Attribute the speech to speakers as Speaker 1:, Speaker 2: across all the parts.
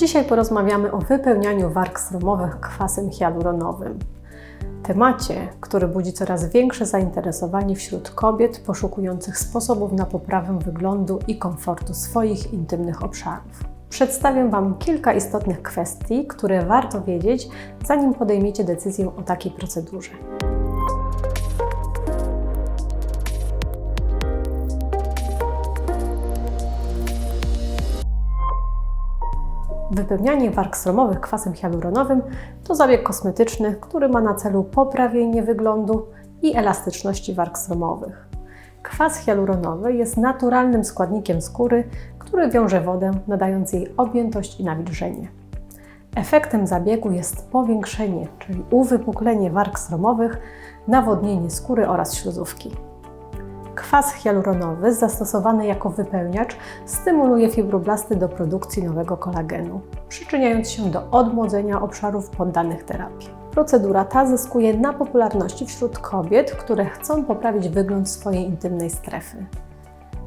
Speaker 1: Dzisiaj porozmawiamy o wypełnianiu warg sromowych kwasem hialuronowym. Temacie, który budzi coraz większe zainteresowanie wśród kobiet poszukujących sposobów na poprawę wyglądu i komfortu swoich intymnych obszarów. Przedstawię Wam kilka istotnych kwestii, które warto wiedzieć, zanim podejmiecie decyzję o takiej procedurze. Wypełnianie warg sromowych kwasem hialuronowym to zabieg kosmetyczny, który ma na celu poprawienie wyglądu i elastyczności warg sromowych. Kwas hialuronowy jest naturalnym składnikiem skóry, który wiąże wodę, nadając jej objętość i nawilżenie. Efektem zabiegu jest powiększenie, czyli uwypuklenie warg sromowych, nawodnienie skóry oraz śluzówki. Kwas hialuronowy zastosowany jako wypełniacz stymuluje fibroblasty do produkcji nowego kolagenu, przyczyniając się do odmłodzenia obszarów poddanych terapii. Procedura ta zyskuje na popularności wśród kobiet, które chcą poprawić wygląd swojej intymnej strefy.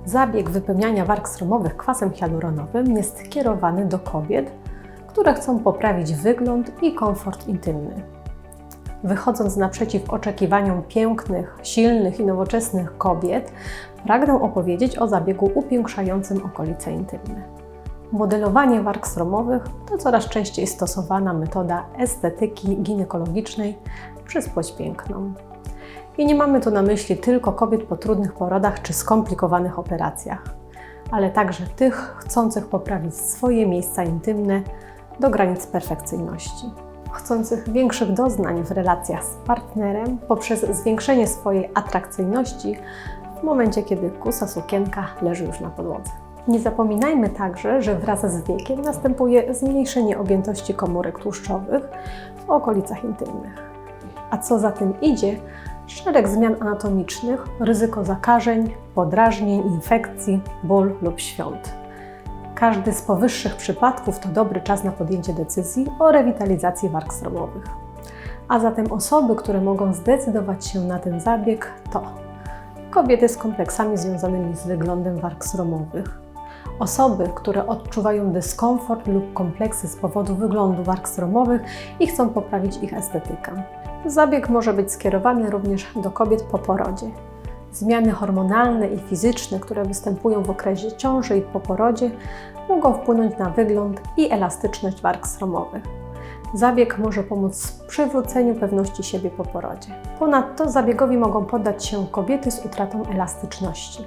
Speaker 1: Zabieg wypełniania warg sromowych kwasem hialuronowym jest kierowany do kobiet, które chcą poprawić wygląd i komfort intymny wychodząc naprzeciw oczekiwaniom pięknych, silnych i nowoczesnych kobiet, pragnę opowiedzieć o zabiegu upiększającym okolice intymne. Modelowanie warg sromowych to coraz częściej stosowana metoda estetyki ginekologicznej przez płeć piękną. I nie mamy tu na myśli tylko kobiet po trudnych porodach czy skomplikowanych operacjach, ale także tych chcących poprawić swoje miejsca intymne do granic perfekcyjności chcących większych doznań w relacjach z partnerem poprzez zwiększenie swojej atrakcyjności w momencie, kiedy kusa sukienka leży już na podłodze. Nie zapominajmy także, że wraz z wiekiem następuje zmniejszenie objętości komórek tłuszczowych w okolicach intymnych. A co za tym idzie, szereg zmian anatomicznych, ryzyko zakażeń, podrażnień, infekcji, ból lub świąt. Każdy z powyższych przypadków to dobry czas na podjęcie decyzji o rewitalizacji warg sromowych. A zatem osoby, które mogą zdecydować się na ten zabieg to kobiety z kompleksami związanymi z wyglądem warg sromowych, osoby, które odczuwają dyskomfort lub kompleksy z powodu wyglądu warg sromowych i chcą poprawić ich estetykę. Zabieg może być skierowany również do kobiet po porodzie, Zmiany hormonalne i fizyczne, które występują w okresie ciąży i po porodzie, mogą wpłynąć na wygląd i elastyczność warg sromowych. Zabieg może pomóc w przywróceniu pewności siebie po porodzie. Ponadto zabiegowi mogą poddać się kobiety z utratą elastyczności.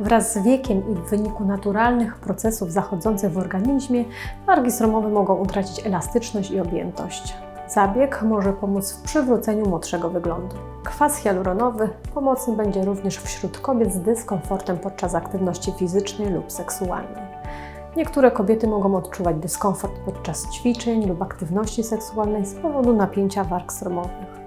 Speaker 1: Wraz z wiekiem i w wyniku naturalnych procesów zachodzących w organizmie, wargi sromowe mogą utracić elastyczność i objętość. Zabieg może pomóc w przywróceniu młodszego wyglądu. Kwas hialuronowy pomocny będzie również wśród kobiet z dyskomfortem podczas aktywności fizycznej lub seksualnej. Niektóre kobiety mogą odczuwać dyskomfort podczas ćwiczeń lub aktywności seksualnej z powodu napięcia warg sromowych.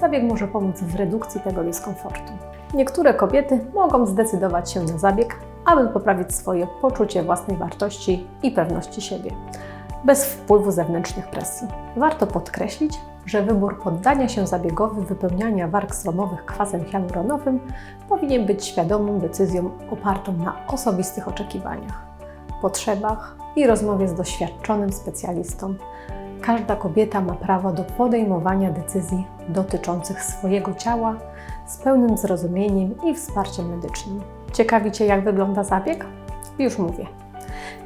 Speaker 1: Zabieg może pomóc w redukcji tego dyskomfortu. Niektóre kobiety mogą zdecydować się na zabieg, aby poprawić swoje poczucie własnej wartości i pewności siebie bez wpływu zewnętrznych presji. Warto podkreślić, że wybór poddania się zabiegowi wypełniania warg sromowych kwasem hialuronowym powinien być świadomą decyzją opartą na osobistych oczekiwaniach, potrzebach i rozmowie z doświadczonym specjalistą. Każda kobieta ma prawo do podejmowania decyzji dotyczących swojego ciała z pełnym zrozumieniem i wsparciem medycznym. Ciekawi Cię, jak wygląda zabieg? Już mówię.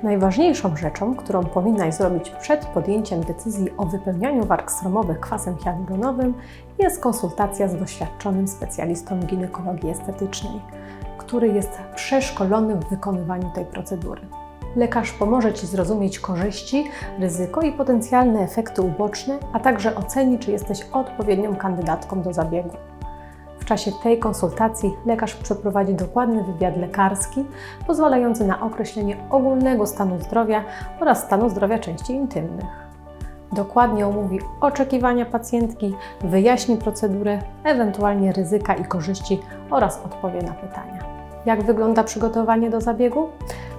Speaker 1: Najważniejszą rzeczą, którą powinnaś zrobić przed podjęciem decyzji o wypełnianiu warg sromowych kwasem hialuronowym jest konsultacja z doświadczonym specjalistą ginekologii estetycznej, który jest przeszkolony w wykonywaniu tej procedury. Lekarz pomoże Ci zrozumieć korzyści, ryzyko i potencjalne efekty uboczne, a także oceni, czy jesteś odpowiednią kandydatką do zabiegu. W czasie tej konsultacji lekarz przeprowadzi dokładny wywiad lekarski, pozwalający na określenie ogólnego stanu zdrowia oraz stanu zdrowia części intymnych. Dokładnie omówi oczekiwania pacjentki, wyjaśni procedurę, ewentualnie ryzyka i korzyści oraz odpowie na pytania. Jak wygląda przygotowanie do zabiegu?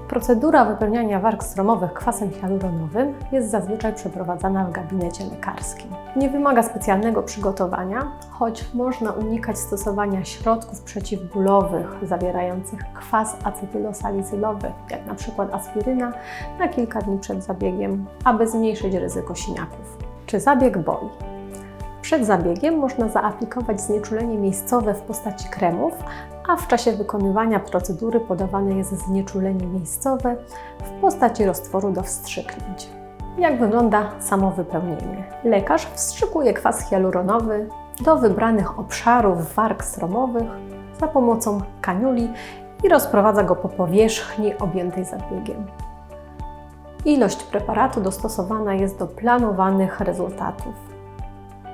Speaker 1: Procedura wypełniania warg stromowych kwasem hialuronowym jest zazwyczaj przeprowadzana w gabinecie lekarskim. Nie wymaga specjalnego przygotowania, choć można unikać stosowania środków przeciwbólowych zawierających kwas acetylosalicylowy, jak np. aspiryna, na kilka dni przed zabiegiem, aby zmniejszyć ryzyko siniaków. Czy zabieg boli? Przed zabiegiem można zaaplikować znieczulenie miejscowe w postaci kremów, a w czasie wykonywania procedury podawane jest znieczulenie miejscowe w postaci roztworu do wstrzyknięć. Jak wygląda samo wypełnienie? Lekarz wstrzykuje kwas hialuronowy do wybranych obszarów warg stromowych za pomocą kaniuli i rozprowadza go po powierzchni objętej zabiegiem. Ilość preparatu dostosowana jest do planowanych rezultatów.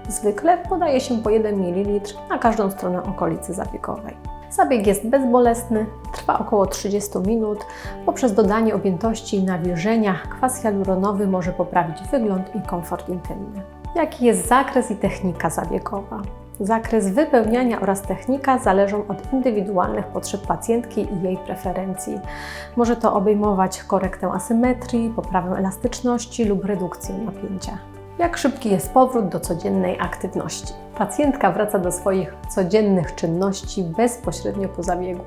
Speaker 1: Zwykle podaje się po 1 ml na każdą stronę okolicy zabiegowej. Zabieg jest bezbolesny, trwa około 30 minut. Poprzez dodanie objętości i nawilżenia kwas hialuronowy może poprawić wygląd i komfort intymny. Jaki jest zakres i technika zabiegowa? Zakres wypełniania oraz technika zależą od indywidualnych potrzeb pacjentki i jej preferencji. Może to obejmować korektę asymetrii, poprawę elastyczności lub redukcję napięcia. Jak szybki jest powrót do codziennej aktywności? Pacjentka wraca do swoich codziennych czynności bezpośrednio po zabiegu.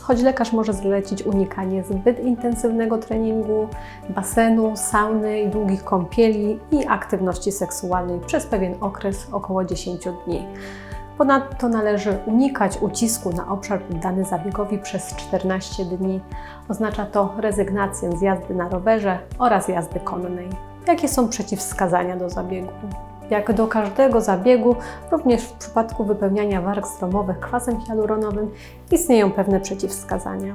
Speaker 1: Choć lekarz może zlecić unikanie zbyt intensywnego treningu, basenu, sauny i długich kąpieli i aktywności seksualnej przez pewien okres około 10 dni. Ponadto należy unikać ucisku na obszar poddany zabiegowi przez 14 dni. Oznacza to rezygnację z jazdy na rowerze oraz jazdy konnej. Jakie są przeciwwskazania do zabiegu? Jak do każdego zabiegu, również w przypadku wypełniania warg stromowych kwasem hialuronowym istnieją pewne przeciwwskazania.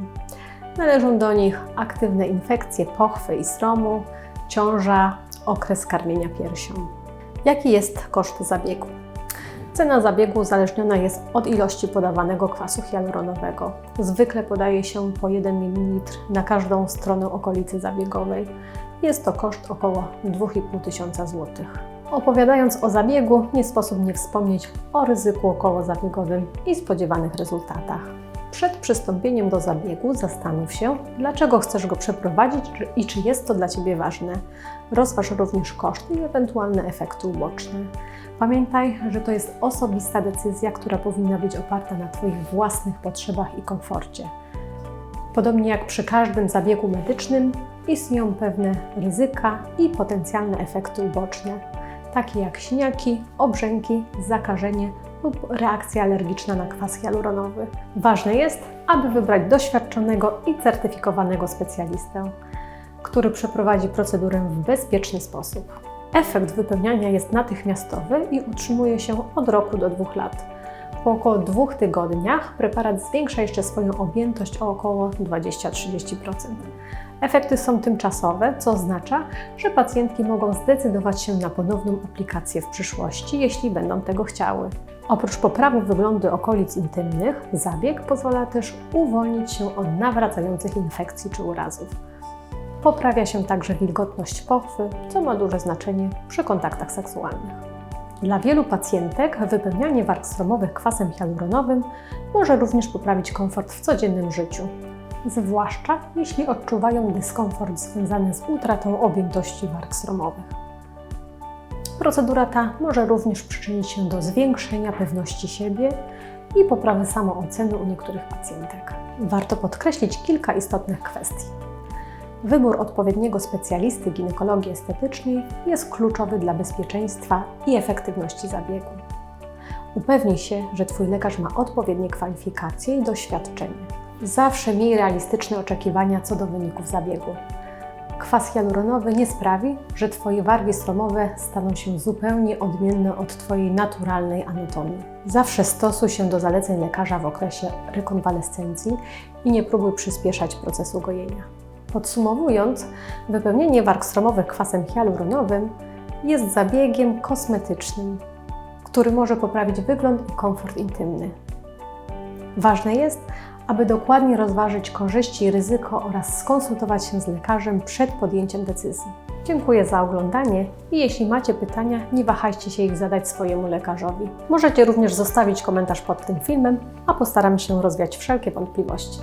Speaker 1: Należą do nich aktywne infekcje pochwy i stromu, ciąża, okres karmienia piersią. Jaki jest koszt zabiegu? Cena zabiegu uzależniona jest od ilości podawanego kwasu hialuronowego. Zwykle podaje się po 1 ml na każdą stronę okolicy zabiegowej. Jest to koszt około 2,5 tysiąca złotych. Opowiadając o zabiegu, nie sposób nie wspomnieć o ryzyku okołozabiegowym i spodziewanych rezultatach. Przed przystąpieniem do zabiegu zastanów się, dlaczego chcesz go przeprowadzić i czy jest to dla Ciebie ważne. Rozważ również koszty i ewentualne efekty uboczne. Pamiętaj, że to jest osobista decyzja, która powinna być oparta na Twoich własnych potrzebach i komforcie. Podobnie jak przy każdym zabiegu medycznym, istnieją pewne ryzyka i potencjalne efekty uboczne, takie jak siniaki, obrzęki, zakażenie lub reakcja alergiczna na kwas hialuronowy. Ważne jest, aby wybrać doświadczonego i certyfikowanego specjalistę, który przeprowadzi procedurę w bezpieczny sposób. Efekt wypełniania jest natychmiastowy i utrzymuje się od roku do dwóch lat. Po około dwóch tygodniach preparat zwiększa jeszcze swoją objętość o około 20-30%. Efekty są tymczasowe, co oznacza, że pacjentki mogą zdecydować się na ponowną aplikację w przyszłości, jeśli będą tego chciały. Oprócz poprawy wyglądu okolic intymnych, zabieg pozwala też uwolnić się od nawracających infekcji czy urazów. Poprawia się także wilgotność pochwy, co ma duże znaczenie przy kontaktach seksualnych. Dla wielu pacjentek wypełnianie warg stromowych kwasem hialuronowym może również poprawić komfort w codziennym życiu, zwłaszcza jeśli odczuwają dyskomfort związany z utratą objętości warg stromowych. Procedura ta może również przyczynić się do zwiększenia pewności siebie i poprawy samooceny u niektórych pacjentek. Warto podkreślić kilka istotnych kwestii. Wybór odpowiedniego specjalisty ginekologii estetycznej jest kluczowy dla bezpieczeństwa i efektywności zabiegu. Upewnij się, że Twój lekarz ma odpowiednie kwalifikacje i doświadczenie. Zawsze miej realistyczne oczekiwania co do wyników zabiegu. Kwas hialuronowy nie sprawi, że Twoje wargi stromowe staną się zupełnie odmienne od Twojej naturalnej anatomii. Zawsze stosuj się do zaleceń lekarza w okresie rekonwalescencji i nie próbuj przyspieszać procesu gojenia. Podsumowując, wypełnienie warg stromowych kwasem hialuronowym jest zabiegiem kosmetycznym, który może poprawić wygląd i komfort intymny. Ważne jest, aby dokładnie rozważyć korzyści i ryzyko oraz skonsultować się z lekarzem przed podjęciem decyzji. Dziękuję za oglądanie i jeśli macie pytania, nie wahajcie się ich zadać swojemu lekarzowi. Możecie również zostawić komentarz pod tym filmem, a postaram się rozwiać wszelkie wątpliwości.